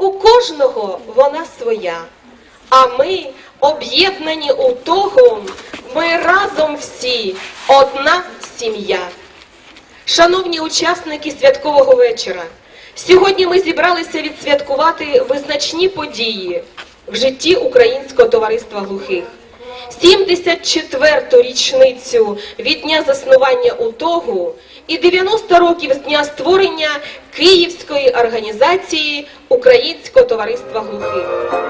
У кожного вона своя. А ми об'єднані у того, ми разом всі одна сім'я. Шановні учасники святкового вечора, сьогодні ми зібралися відсвяткувати визначні події в житті Українського товариства глухих. 74-ту річницю від дня заснування УТОГу і 90 років з дня створення Київської організації Українського товариства глухих.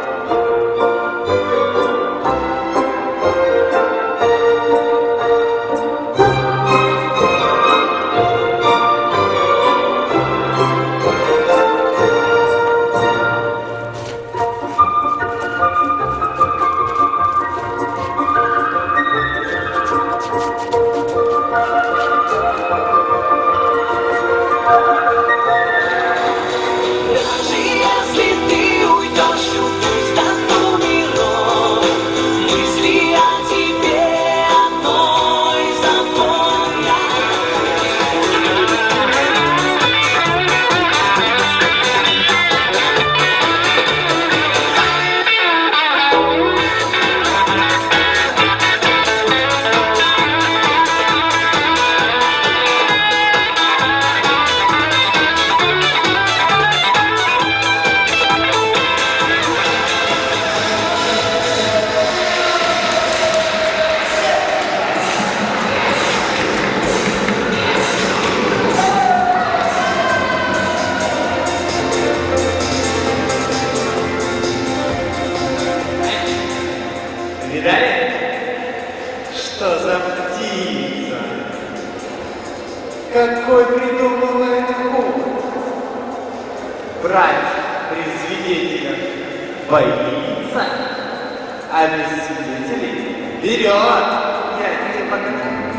Видали? Что за птица? Какой придуманный ход? Брать при свидетелях боится, а без свидетелей берет. Я тебе покажу.